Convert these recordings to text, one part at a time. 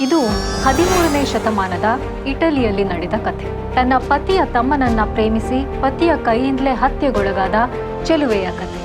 ಇದು ಹದಿಮೂರನೇ ಶತಮಾನದ ಇಟಲಿಯಲ್ಲಿ ನಡೆದ ಕಥೆ. ತನ್ನ ಪತಿಯ ತಮ್ಮನನ್ನ ಪ್ರೇಮಿಸಿ ಪತಿಯ ಕೈಯಿಂದಲೇ ಹತ್ಯೆಗೊಳಗಾದ ಚೆಲುವೆಯ ಕಥೆ.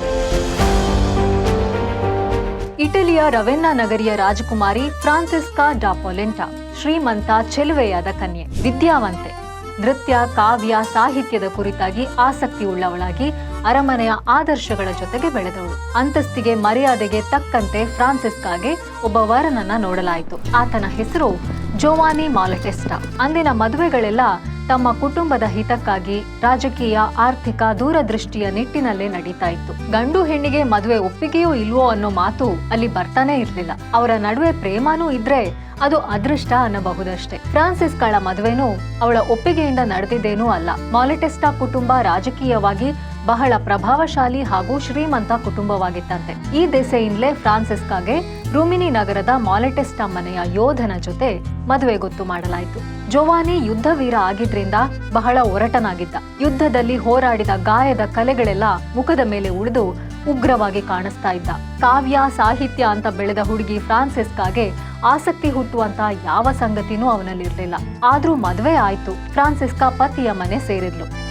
ಇಟಲಿಯ ರವೆನ್ನಾ ನಗರಿಯ ರಾಜಕುಮಾರಿ ಫ್ರಾನ್ಸಿಸ್ಕಾ ಡಾಪೊಲೆಂಟಾ ಶ್ರೀಮಂತ ಚೆಲುವೆಯಾದ ಕನ್ಯೆ, ವಿದ್ಯಾವಂತೆ. ನೃತ್ಯ, ಕಾವ್ಯ, ಸಾಹಿತ್ಯದ ಕುರಿತಾಗಿ ಆಸಕ್ತಿ ಉಳ್ಳವಳಾಗಿ ಅರಮನೆಯ ಆದರ್ಶಗಳ ಜೊತೆಗೆ ಬೆಳೆದವಳು ಅಂತಸ್ತಿಗೆ ಮರ್ಯಾದೆಗೆ ತಕ್ಕಂತೆ ಫ್ರಾನ್ಸಿಸ್ಕಾಗೆ ಒಬ್ಬ ವರನನ್ನ ನೋಡಲಾಯಿತು. ಆತನ ಹೆಸರು ಜೋವಾನಿ ಮಾಲಟೆಸ್ಟಾ. ಅಂದಿನ ಮದುವೆಗಳೆಲ್ಲ ತಮ್ಮ ಕುಟುಂಬದ ಹಿತಕ್ಕಾಗಿ ರಾಜಕೀಯ, ಆರ್ಥಿಕ ದೂರದೃಷ್ಟಿಯ ನಿಟ್ಟಿನಲ್ಲೇ ನಡೀತಾ ಇತ್ತು. ಗಂಡು ಹೆಣ್ಣಿಗೆ ಮದುವೆ ಒಪ್ಪಿಗೆಯೋ ಇಲ್ವೋ ಅನ್ನೋ ಮಾತು ಅಲ್ಲಿ ಬರ್ತಾನೆ ಇರ್ಲಿಲ್ಲ. ಅವರ ನಡುವೆ ಪ್ರೇಮನೂ ಇದ್ರೆ ಅದು ಅದೃಷ್ಟ ಅನ್ನಬಹುದಷ್ಟೇ. ಫ್ರಾನ್ಸಿಸ್ಗಳ ಮದುವೆನೂ ಅವಳ ಒಪ್ಪಿಗೆಯಿಂದ ನಡೆದಿದ್ದೇನೂ ಅಲ್ಲ. ಮಾಲಿಟೆಸ್ಟಾ ಕುಟುಂಬ ರಾಜಕೀಯವಾಗಿ ಬಹಳ ಪ್ರಭಾವಶಾಲಿ ಹಾಗೂ ಶ್ರೀಮಂತ ಕುಟುಂಬವಾಗಿತ್ತಂತೆ. ಈ ದೆಸೆಯಿಂದಲೇ ಫ್ರಾನ್ಸಿಸ್ಕಾಗೆ ರೂಮಿನಿ ನಗರದ ಮಾಲೆಟೆಸ್ಟ ಮನೆಯ ಯೋಧನ ಜೊತೆ ಮದುವೆ ಗೊತ್ತು ಮಾಡಲಾಯಿತು. ಜೋವಾನಿ ಯುದ್ಧ ವೀರ ಆಗಿದ್ರಿಂದ ಬಹಳ ಒರಟನಾಗಿದ್ದ. ಯುದ್ಧದಲ್ಲಿ ಹೋರಾಡಿದ ಗಾಯದ ಕಲೆಗಳೆಲ್ಲ ಮುಖದ ಮೇಲೆ ಉಳಿದು ಉಗ್ರವಾಗಿ ಕಾಣಿಸ್ತಾ ಇದ್ದ. ಕಾವ್ಯ, ಸಾಹಿತ್ಯ ಅಂತ ಬೆಳೆದ ಹುಡುಗಿ ಫ್ರಾನ್ಸಿಸ್ಕಾಗೆ ಆಸಕ್ತಿ ಹುಟ್ಟುವಂತ ಯಾವ ಸಂಗತಿನೂ ಅವನಲ್ಲಿರ್ಲಿಲ್ಲ. ಆದ್ರೂ ಮದುವೆ ಆಯ್ತು. ಫ್ರಾನ್ಸಿಸ್ಕಾ ಪತಿಯ ಮನೆ ಸೇರಿದ್ಲು.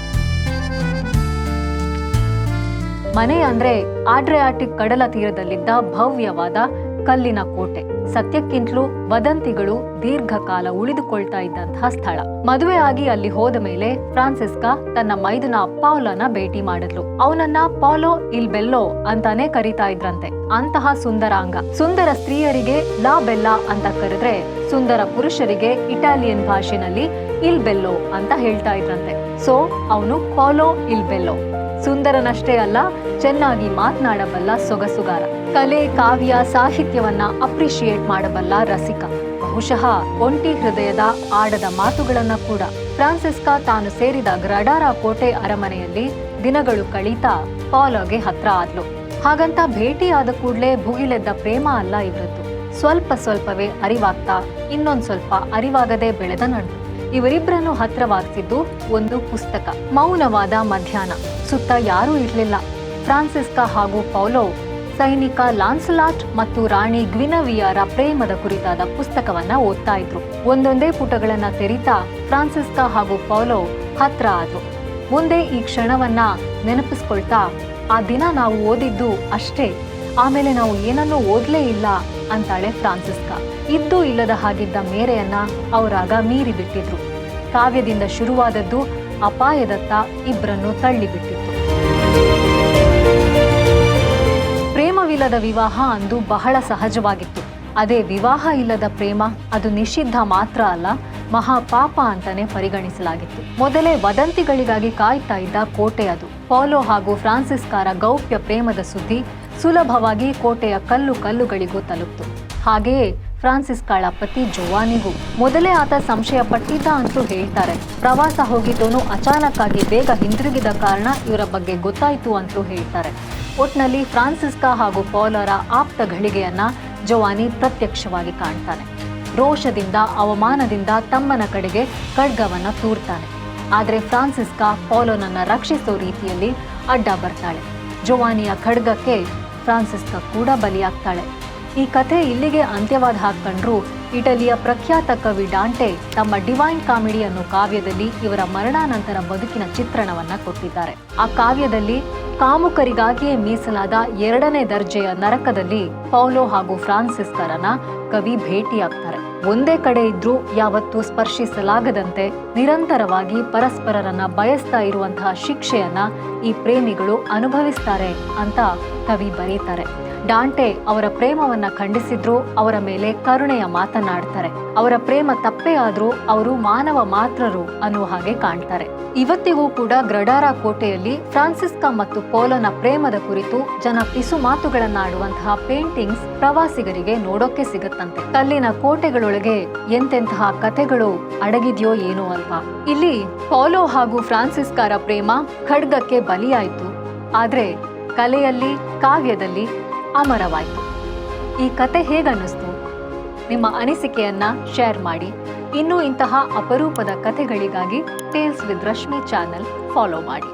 ಮನೆ ಅಂದ್ರೆ ಆಡ್ರಿಯಾಟಿಕ್ ಕಡಲ ತೀರದಲ್ಲಿದ್ದ ಭವ್ಯವಾದ ಕಲ್ಲಿನ ಕೋಟೆ. ಸತ್ಯಕ್ಕಿಂತಲೂ ವದಂತಿಗಳು ದೀರ್ಘಕಾಲ ಉಳಿದುಕೊಳ್ತಾ ಇದ್ದಂತಹ ಸ್ಥಳ. ಮದುವೆ ಆಗಿ ಅಲ್ಲಿ ಹೋದ ಮೇಲೆ ಫ್ರಾನ್ಸಿಸ್ಕಾ ತನ್ನ ಮೈದುನ ಪೌಲನ ಭೇಟಿ ಮಾಡಿದ್ಲು. ಅವನನ್ನ ಪಾಲೋ ಇಲ್ ಬೆಲ್ಲೋ ಅಂತಾನೆ ಕರೀತಾ ಇದ್ರಂತೆ. ಅಂತಹ ಸುಂದರಾಂಗ. ಸುಂದರ ಸ್ತ್ರೀಯರಿಗೆ ಲಾ ಬೆಲ್ಲಾ ಅಂತ ಕರೆದ್ರೆ ಸುಂದರ ಪುರುಷರಿಗೆ ಇಟಾಲಿಯನ್ ಭಾಷೆನಲ್ಲಿ ಇಲ್ ಬೆಲ್ಲೋ ಅಂತ ಹೇಳ್ತಾ ಇದ್ರಂತೆ. ಸೊ, ಅವನು ಪಾಲೋ ಇಲ್ ಬೆಲ್ಲೋ. ಸುಂದರನಷ್ಟೇ ಅಲ್ಲ, ಚೆನ್ನಾಗಿ ಮಾತನಾಡಬಲ್ಲ ಸೊಗಸುಗಾರ. ಕಲೆ, ಕಾವ್ಯ, ಸಾಹಿತ್ಯವನ್ನ ಅಪ್ರಿಶಿಯೇಟ್ ಮಾಡಬಲ್ಲ ರಸಿಕ. ಬಹುಶಃ ಒಂಟಿ ಹೃದಯದ ಆಡದ ಮಾತುಗಳನ್ನ ಕೂಡ. ಫ್ರಾನ್ಸಿಸ್ಕಾ ತಾನು ಸೇರಿದ ಗ್ರಡಾರ ಕೋಟೆ ಅರಮನೆಯಲ್ಲಿ ದಿನಗಳು ಕಳೀತಾ ಪಾಲೋಗೆ ಹತ್ರ ಆದ್ಲು. ಹಾಗಂತ ಭೇಟಿಯಾದ ಕೂಡಲೇ ಭುಗಿಲೆದ್ದ ಪ್ರೇಮ ಅಲ್ಲ ಇವರದ್ದು. ಸ್ವಲ್ಪ ಸ್ವಲ್ಪವೇ ಅರಿವಾಗ್ತಾ ಇನ್ನೊಂದ್ ಸ್ವಲ್ಪ ಅರಿವಾಗದೆ ಬೆಳೆದ ನಂಟು ಇವರಿಬ್ಬರನ್ನು ಹತ್ರವಾಗ್ತಿದ್ದು ಒಂದು ಪುಸ್ತಕ. ಮೌನವಾದ ಮಧ್ಯಾಹ್ನ. ಸುತ್ತ ಯಾರೂ ಇರಲಿಲ್ಲ. ಫ್ರಾನ್ಸಿಸ್ಕಾ ಹಾಗೂ ಪೌಲೋ, ಸೈನಿಕ ಲಾನ್ಸ್ಲಾಟ್ ಮತ್ತು ರಾಣಿ ಗ್ವಿನವಿಯರ ಪ್ರೇಮದ ಕುರಿತಾದ ಪುಸ್ತಕವನ್ನ ಓದ್ತಾ ಇದ್ರು. ಒಂದೊಂದೇ ಪುಟಗಳನ್ನ ತೆರಿತಾ ಫ್ರಾನ್ಸಿಸ್ಕಾ ಹಾಗೂ ಪೌಲೋ ಹತ್ರ ಆದ್ರು. ಮುಂದೆ ಈ ಕ್ಷಣವನ್ನ ನೆನಪಿಸ್ಕೊಳ್ತಾ, ಆ ದಿನ ನಾವು ಓದಿದ್ದು ಅಷ್ಟೇ. ಆಮೇಲೆ ನಾವು ಏನನ್ನೂ ಓದ್ಲೇ ಇಲ್ಲ. ಅಂತಾಳೆ ಫ್ರಾನ್ಸಿಸ್ಕಾ. ಇದ್ದು ಇಲ್ಲದ ಹಾಗಿದ್ದ ಮೇರೆಯನ್ನ ಅವರಾಗ ಮೀರಿ ಬಿಟ್ಟಿದ್ರು ಕಾವ್ಯದಿಂದ ಶುರುವಾದದ್ದು ಅಪಾಯದತ್ತ ಇಬ್ಬರನ್ನು ತಳ್ಳಿಬಿಟ್ಟಿತ್ತು. ಪ್ರೇಮವಿಲ್ಲದ ವಿವಾಹ ಅಂದು ಬಹಳ ಸಹಜವಾಗಿತ್ತು. ಅದೇ ವಿವಾಹ ಇಲ್ಲದ ಪ್ರೇಮ ಅದು ನಿಷಿದ್ಧ ಮಾತ್ರ ಅಲ್ಲ, ಮಹಾಪಾಪ ಅಂತಾನೆ ಪರಿಗಣಿಸಲಾಗಿತ್ತು. ಮೊದಲೇ ವದಂತಿಗಳಿಗಾಗಿ ಕಾಯ್ತಾ ಇದ್ದ ಕೋಟೆ ಅದು. ಪಾಲೋ ಹಾಗೂ ಫ್ರಾನ್ಸಿಸ್ಕಾರ ಗೌಪ್ಯ ಪ್ರೇಮದ ಸುದ್ದಿ ಸುಲಭವಾಗಿ ಕೋಟೆಯ ಕಲ್ಲು ಕಲ್ಲುಗಳಿಗೂ ತಲುಪ್ತು. ಹಾಗೆಯೇ ಫ್ರಾನ್ಸಿಸ್ಕಾಳ ಪತಿ ಜೋವಾನಿಗೂ ಮೊದಲೇ ಆತ ಸಂಶಯ ಪಟ್ಟಿದ್ದ ಅಂತೂ ಹೇಳ್ತಾರೆ. ಪ್ರವಾಸ ಹೋಗಿದ್ದೋನು ಅಚಾನಕ್ಕಾಗಿ ಬೇಗ ಹಿಂದಿರುಗಿದ ಕಾರಣ ಇವರ ಬಗ್ಗೆ ಗೊತ್ತಾಯ್ತು ಅಂತೂ ಹೇಳ್ತಾರೆ. ಒಟ್ನಲ್ಲಿ ಫ್ರಾನ್ಸಿಸ್ಕಾ ಹಾಗೂ ಪೌಲರ ಆಪ್ತ ಘಳಿಗೆಯನ್ನ ಜೋವಾನಿ ಪ್ರತ್ಯಕ್ಷವಾಗಿ ಕಾಣ್ತಾನೆ. ರೋಷದಿಂದ, ಅವಮಾನದಿಂದ ತಮ್ಮನ ಕಡೆಗೆ ಖಡ್ಗವನ್ನ ತೂರ್ತಾನೆ. ಆದರೆ ಫ್ರಾನ್ಸಿಸ್ಕಾ ಪೌಲೋನನ್ನ ರಕ್ಷಿಸೋ ರೀತಿಯಲ್ಲಿ ಅಡ್ಡ ಬರ್ತಾಳೆ. ಜೋವಾನಿಯ ಖಡ್ಗಕ್ಕೆ ಫ್ರಾನ್ಸಿಸ್ಕಾ ಕೂಡ ಬಲಿಯಾಗ್ತಾಳೆ. ಈ ಕಥೆ ಇಲ್ಲಿಗೆ ಅಂತ್ಯವಾದ ಹಾಕ್ಕಂಡ್ರು ಇಟಲಿಯ ಪ್ರಖ್ಯಾತ ಕವಿ ಡಾಂಟೆ. ತಮ್ಮ ಡಿವೈನ್ ಕಾಮಿಡಿ ಅನ್ನೋ ಕಾವ್ಯದಲ್ಲಿ ಇವರ ಮರಣಾನಂತರ ಬದುಕಿನ ಚಿತ್ರಣವನ್ನ ಕೊಟ್ಟಿದ್ದಾರೆ. ಆ ಕಾವ್ಯದಲ್ಲಿ ಕಾಮುಕರಿಗಾಗಿಯೇ ಮೀಸಲಾದ ಎರಡನೇ ದರ್ಜೆಯ ನರಕದಲ್ಲಿ ಪೌಲೋ ಹಾಗೂ ಫ್ರಾನ್ಸಿಸ್ಕರನ್ನ ಕವಿ ಭೇಟಿಯಾಗ್ತಾರೆ. ಒಂದೇ ಕಡೆ ಇದ್ರೂ ಯಾವತ್ತೂ ಸ್ಪರ್ಶಿಸಲಾಗದಂತೆ ನಿರಂತರವಾಗಿ ಪರಸ್ಪರರನ್ನ ಬಯಸ್ತಾ ಇರುವಂತಹ ಶಿಕ್ಷೆಯನ್ನ ಈ ಪ್ರೇಮಿಗಳು ಅನುಭವಿಸ್ತಾರೆ ಅಂತ ಕವಿ ಬರೀತಾರೆ. ಡಾಂಟೆ ಅವರ ಪ್ರೇಮವನ್ನ ಖಂಡಿಸಿದ್ರು, ಅವರ ಮೇಲೆ ಕರುಣೆಯ ಮಾತನಾಡ್ತಾರೆ. ಅವರ ಪ್ರೇಮ ತಪ್ಪೇ ಆದ್ರೂ ಅವರು ಮಾನವ ಮಾತ್ರರು ಅನ್ನುವ ಹಾಗೆ ಕಾಣ್ತಾರೆ. ಇವತ್ತಿಗೂ ಕೂಡ ಗ್ರಡಾರ ಕೋಟೆಯಲ್ಲಿ ಫ್ರಾನ್ಸಿಸ್ಕಾ ಮತ್ತು ಪೋಲನ ಪ್ರೇಮದ ಕುರಿತು ಜನ ಪಿಸು ಮಾತುಗಳನ್ನಾಡುವಂತಹ ಪೇಂಟಿಂಗ್ಸ್ ಪ್ರವಾಸಿಗರಿಗೆ ನೋಡೋಕೆ ಸಿಗುತ್ತಂತೆ. ಕಲ್ಲಿನ ಕೋಟೆಗಳೊಳಗೆ ಎಂತೆಂತಹ ಕಥೆಗಳು ಅಡಗಿದ್ಯೋ ಏನೋ ಅಲ್ವಾ. ಇಲ್ಲಿ ಪೋಲೊ ಹಾಗೂ ಫ್ರಾನ್ಸಿಸ್ಕಾರ ಪ್ರೇಮ ಖಡ್ಗಕ್ಕೆ ಬಲಿಯಾಯಿತು. ಆದ್ರೆ ಕಲೆಯಲ್ಲಿ, ಕಾವ್ಯದಲ್ಲಿ ಅಮರವಾಯಿತು. ಈ ಕತೆ ಹೇಗನ್ನಿಸ್ತು? ನಿಮ್ಮ ಅನಿಸಿಕೆಯನ್ನ ಶೇರ್ ಮಾಡಿ. ಇನ್ನೂ ಇಂತಹ ಅಪರೂಪದ ಕಥೆಗಳಿಗಾಗಿ tales with Rashmi channel follow ಮಾಡಿ.